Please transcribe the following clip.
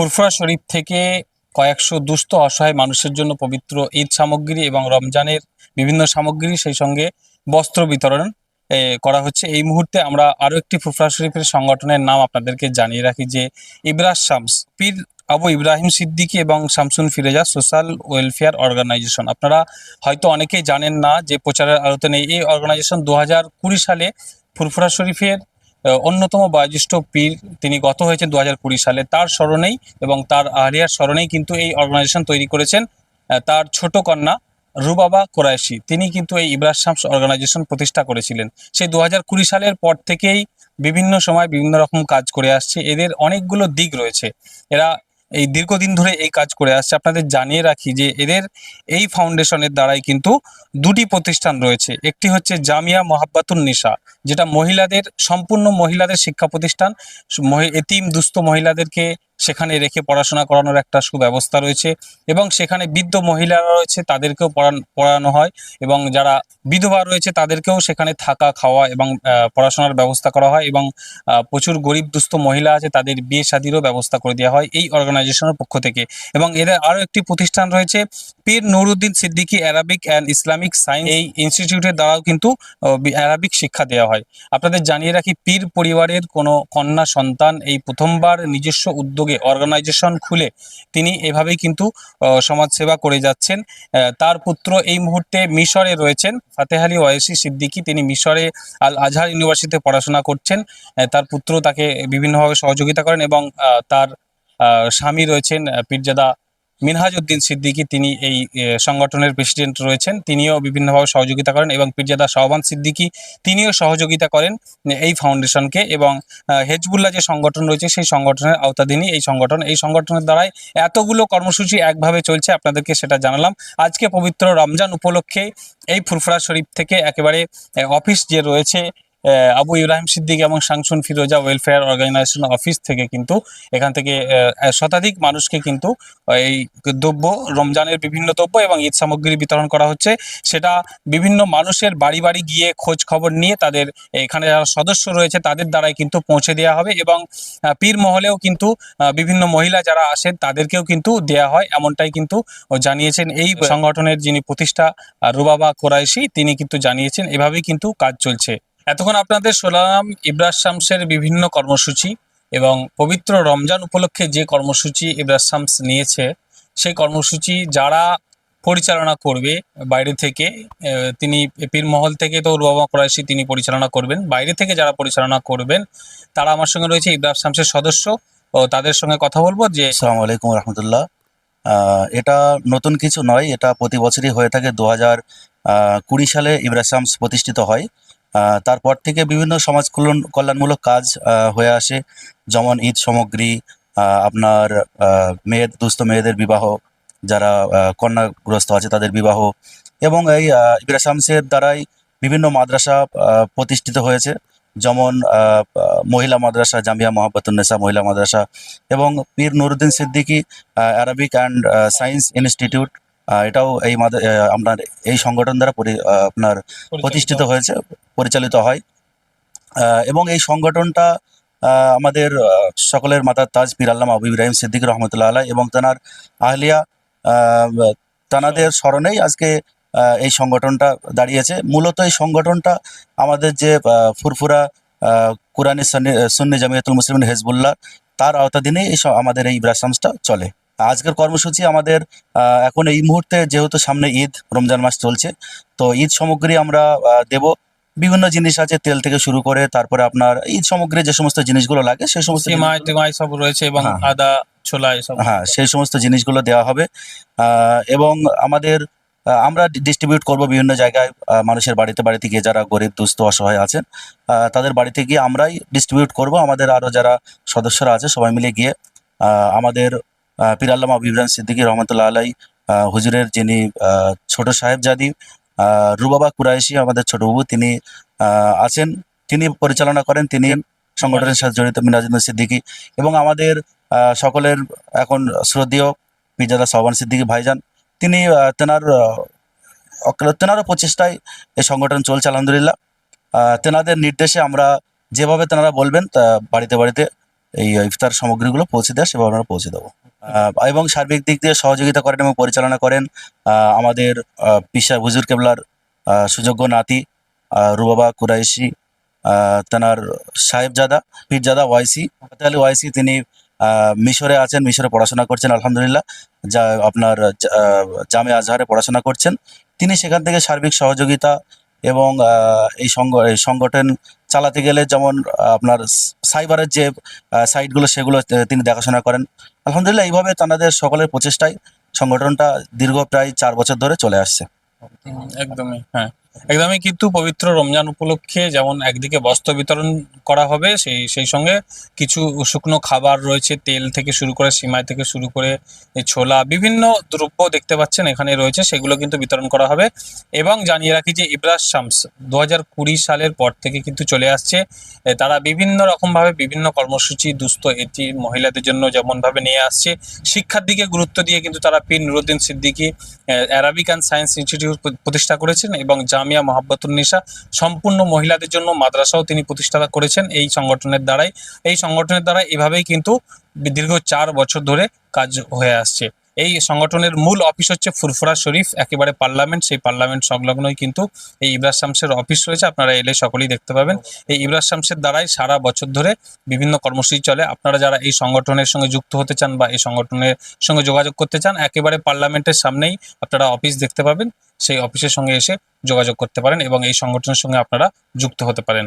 ফুরফুরা শরীফ থেকে কয়েকশো দুস্থ অসহায় মানুষের জন্য পবিত্র ঈদ সামগ্রী এবং রমজানের বিভিন্ন সামগ্রী সেই সঙ্গে বস্ত্র বিতরণ করা হচ্ছে। এই মুহূর্তে আমরা আরও একটি ফুরফুরা শরীফের সংগঠনের নাম আপনাদেরকে জানিয়ে রাখি যে ইব্রাস শামস, পীর আবু ইব্রাহিম সিদ্দিকী এবং Shamsun Firoza, social welfare organisation. আপনারা হয়তো অনেকেই জানেন না যে প্রচারের আলোতে নেই। এই অর্গানাইজেশন দু হাজার কুড়ি সালে ফুরফুরা শরীফের অন্যতম বয়োজ্যেষ্ঠ পীর তিনি গত হয়েছেন দু হাজার কুড়ি সালে। তার স্মরণেই এবং তার আহরিয়ার স্মরণেই কিন্তু এই অর্গানাইজেশন তৈরি করেছেন তার ছোট কন্যা রুবাবা কোরাইশি। তিনি কিন্তু এই ইব্রাস শামস অর্গানাইজেশন প্রতিষ্ঠা করেছিলেন। সেই দু হাজার কুড়ি সালের পর থেকেই বিভিন্ন সময় বিভিন্ন রকম কাজ করে আসছে। এদের অনেকগুলো দিক রয়েছে। এরা এই দীর্ঘদিন ধরে এই কাজ করে আসছে। আপনাদের জানিয়ে রাখি যে এদের এই ফাউন্ডেশনের দ্বারাই কিন্তু দুটি প্রতিষ্ঠান রয়েছে। একটি হচ্ছে জামিয়া মোহাব্বাতুন নিশা যেটা মহিলাদের, সম্পূর্ণ মহিলাদের শিক্ষা প্রতিষ্ঠান। এতিম, দুস্থ মহিলাদেরকে সেখানে রেখে পড়াশোনা করানোর একটা সুব্যবস্থা রয়েছে এবং সেখানে বৃদ্ধ মহিলারা রয়েছে তাদেরকেও পড়ান, পড়ানো হয় এবং যারা বিধবা রয়েছে তাদেরকেও সেখানে থাকা, খাওয়া এবং পড়াশোনার ব্যবস্থা করা হয় এবং প্রচুর গরিব দুস্থ মহিলা আছে তাদের বিয়ে শাদিরও ব্যবস্থা করে দেওয়া হয় এই অর্গানাইজেশনের পক্ষ থেকে এবং এদের আরও একটি প্রতিষ্ঠান রয়েছে Pir Nuruddin Siddiqui Arabic and Islamic science এই ইনস্টিটিউটের দ্বারাও কিন্তু অ্যারাবিক শিক্ষা দেওয়া হয়। আপনাদের জানিয়ে রাখি পীর পরিবারের কোনো কন্যা সন্তান এই প্রথমবার নিজস্ব উদ্যোগে অর্গানাইজেশন খুলে তিনি এভাবেই কিন্তু আহ, সমাজ সেবা করে যাচ্ছেন। তার পুত্র এই মুহূর্তে মিশরে রয়েছেন। ফাতেহ আলী ওয়াইসি সিদ্দিকি তিনি মিশরে আল আজহার ইউনিভার্সিটিতে পড়াশোনা করছেন। তার পুত্র তাকে বিভিন্নভাবে সহযোগিতা করেন এবং তার স্বামী রয়েছেন আহ, পীরজাদা মিনহাজউদ্দিন সিদ্দিকী তিনি এই সংগঠনের প্রেসিডেন্ট রয়েছেন। তিনিও বিভিন্নভাবে সহযোগিতা করেন এবং পীরজাদা শাহবান সিদ্দিকী তিনিও সহযোগিতা করেন এই ফাউন্ডেশনকে এবং হেজবুল্লাহ যে সংগঠন রয়েছে সেই সংগঠনের আওতাধীনই এই সংগঠন। এই সংগঠনের দ্বারাই এতগুলো কর্মসূচি একভাবে চলছে, আপনাদেরকে সেটা জানালাম। আজকে পবিত্র রমজান উপলক্ষে এই ফুরফুরা শরীফ থেকে একেবারে অফিস যে রয়েছে আবু ইব্রাহিম সিদ্দিক এবং Shamsun Firoza welfare organisation office থেকে কিন্তু এখান থেকে শতাধিক মানুষকে কিন্তু এই দ্রব্য রমজানের বিভিন্ন দ্রব্য এবং ঈদ সামগ্রী বিতরণ করা হচ্ছে। সেটা বিভিন্ন মানুষের বাড়ি বাড়ি গিয়ে খোঁজ খবর নিয়ে তাদের এখানে যারা সদস্য রয়েছে তাদের দ্বারাই কিন্তু পৌঁছে দেওয়া হবে এবং পীর মহলেও কিন্তু বিভিন্ন মহিলা যারা আসেন তাদেরকেও কিন্তু দেয়া হয় এমনটাই কিন্তু জানিয়েছেন এই সংগঠনের যিনি প্রতিষ্ঠা রুবাবা কোরাইশি তিনি কিন্তু জানিয়েছেন এভাবেই কিন্তু কাজ চলছে। এতক্ষণ আপনাদের শোনালাম ইব্রাস শামসের বিভিন্ন কর্মসূচি এবং পবিত্র রমজান উপলক্ষে যে কর্মসূচি ইব্রাস শামস নিয়েছে, সেই কর্মসূচি যারা পরিচালনা করবে বাইরে থেকে তিনি পীর মহল থেকে তো রুবাবা কোরাইশি তিনি পরিচালনা করবেন, বাইরে থেকে যারা পরিচালনা করবেন, তারা আমার সঙ্গে রয়েছে ইব্রাস শামসের সদস্য ও তাদের সঙ্গে কথা বলব যে আসসালামু আলাইকুম রহমতুল্লাহ। এটা নতুন কিছু নয়, এটা প্রতি বছরই হয়ে থাকে দু হাজার কুড়ি সালে ইব্রাসামস প্রতিষ্ঠিত হয়। তারপর থেকে বিভিন্ন সমাজ কল্যাণ কল্যাণমূলক কাজ হয়ে আসে। যেমন ঈদ সামগ্রী আপনার মেয়ে দুস্থ মেয়েদের বিবাহ যারা কন্যাগ্রস্ত আছে তাদের বিবাহ এবং এই আহ, ইব্রাসামসের দ্বারাই বিভিন্ন মাদ্রাসা প্রতিষ্ঠিত হয়েছে। যেমন মহিলা মাদ্রাসা জামিয়া মোহাম্মতুন্নেসা মহিলা মাদ্রাসা এবং Pir Nuruddin Siddiqui Arabic and science institute এটাও এই আপনার এই সংগঠন দ্বারা আপনার প্রতিষ্ঠিত হয়েছে পরিচালিত হয়। এবং এই সংগঠনটা আমাদের সকলের মাতার তাজ পীর আল্লামা আবু ইব্রাহিম সিদ্দিক রহমতুল্লাহ আলাই এবং তেনার আহলিয়া আহ, তেনাদের স্মরণেই আজকে এই সংগঠনটা দাঁড়িয়েছে। মূলত এই সংগঠনটা আমাদের যে ফুরফুরা আহ, কুরআনী সুন্নি সুন্নি জামিয়াতুল মুসলিমিন হেজবুল্লাহ তার আওতাধীনেই এই আমাদের এই ইব্রাসামসটা চলে। আজকের কর্মসূচি আমাদের এখন এই মুহূর্তে যেহেতু সামনে ঈদ রমজান মাস চলছে তো ঈদ সামগ্রী আমরা দেব। বিভিন্ন জিনিস আছে তেল থেকে শুরু করে তারপরে আপনার ঈদ সামগ্রী যে সমস্ত জিনিসগুলো লাগে সেই সমস্ত সব রয়েছে এবং হ্যাঁ। আদা ছোলা এসব হ্যাঁ সেই সমস্ত জিনিসগুলো দেওয়া হবে। এবং আমাদের আমরা ডিস্ট্রিবিউট করব বিভিন্ন জায়গায় মানুষের বাড়িতে বাড়িতে গিয়ে যারা গরিব দুস্থ অসহায় আছেন তাদের বাড়িতে গিয়ে আমরাই ডিস্ট্রিবিউট করব। আমাদের আরও যারা সদস্যরা আছে সবাই মিলে গিয়ে আমাদের পীর আল্লামা ইব্রাহিম সিদ্দিকী রহমতুল্লাহ আলাই হুজুরের যিনি ছোট সাহেবজাদি আহ, রুবাবা কুরাইশি আমাদের ছোট বাবু তিনি আছেন তিনি পরিচালনা করেন তিনি সংগঠনের সাথে জড়িত মিনাজুদ্দিন সিদ্দিকী এবং আমাদের সকলের এখন শ্রদ্ধেয় পিজাদা সহবান সিদ্দিকী ভাইজান তিনি তেনার তেনারও প্রচেষ্টায় এই সংগঠন চলছে আলহামদুলিল্লাহ। তেনাদের নির্দেশে আমরা যেভাবে তেনারা বলবেন তা বাড়িতে বাড়িতে এই ইফতার সামগ্রীগুলো পৌঁছে দেওয়া সেভাবে আমরা পৌঁছে দেবো। এবং সার্বিক দিক দিয়ে সহযোগিতা করেন এবং পরিচালনা করেন আমাদের পিসা হুজুর কেবলার সুযোগ্য নাতি রুবাবা কুরাইশি তেনার সাহেবজাদা, পীরজাদা ওয়াইসি আলী ওয়াইসি তিনি মিশরে আছেন, মিশরে পড়াশোনা করছেন, আলহামদুলিল্লাহ। যা আপনার জামে আজহারে পড়াশোনা করছেন। তিনি সেখান থেকে সার্বিক সহযোগিতা এবং এই সংগ, এই সংগঠন চালাতে গেলে যেমন আপনার সাইবারের যে সাইটগুলো সেগুলো তিনি দেখাশোনা করেন। আলহামদুলিল্লাহ এইভাবে তাদের সকলের প্রচেষ্টায় সংগঠনটা দীর্ঘ প্রায় চার বছর ধরে চলে আসছে। একদমই হ্যাঁ। একদমই কিন্তু পবিত্র রমজান উপলক্ষে যেমন একদিকে বস্ত্র বিতরণ করা হবে, সেই সেই সঙ্গে কিছু শুকনো খাবার রয়েছে, তেল থেকে শুরু করে সিমাই থেকে শুরু করে ছোলা, বিভিন্ন দ্রব্য দেখতে পাচ্ছেন এখানে রয়েছে, সেগুলো কিন্তু বিতরণ করা হবে। এবং জানিয়ে রাখি যে ইব্রাস শামস দু হাজার কুড়ি সালের পর থেকে কিন্তু চলে আসছে। তারা বিভিন্ন রকমভাবে বিভিন্ন কর্মসূচি দুস্থ এটি মহিলাদের জন্য যেমনভাবে নিয়ে আসছে। শিক্ষার দিকে গুরুত্ব দিয়ে কিন্তু তারা Pir Nuruddin Siddiqui Arabic and science institute প্রতিষ্ঠা করেছেন এবং জামিয়া মোহাব্বতুন্নিসা সম্পূর্ণ মহিলাদের জন্য মাদ্রাসাও তিনি প্রতিষ্ঠা করেছেন এই সংগঠনের দ্বারাই। এই সংগঠনের দ্বারা এভাবেই কিন্তু দীর্ঘ চার বছর ধরে কাজ হয়ে আসছে। এই সংগঠনের মূল অফিস হচ্ছে ফুরফুরা শরীফ, একেবারে পার্লামেন্ট সেই পার্লামেন্ট সংলগ্নই কিন্তু এই ইব্রাস শামসের অফিস রয়েছে। আপনারা এলে সকলেই দেখতে পাবেন। এই ইব্রাস শামসের দ্বারাই সারা বছর ধরে বিভিন্ন কর্মসূচি চলে। আপনারা যারা এই সংগঠনের সঙ্গে যুক্ত হতে চান বা এই সংগঠনের সঙ্গে যোগাযোগ করতে চান, একেবারে পার্লামেন্টের সামনেই আপনারা অফিস দেখতে পাবেন। সেই অফিসের সঙ্গে এসে যোগাযোগ করতে পারেন এবং এই সংগঠনের সঙ্গে আপনারা যুক্ত হতে পারেন।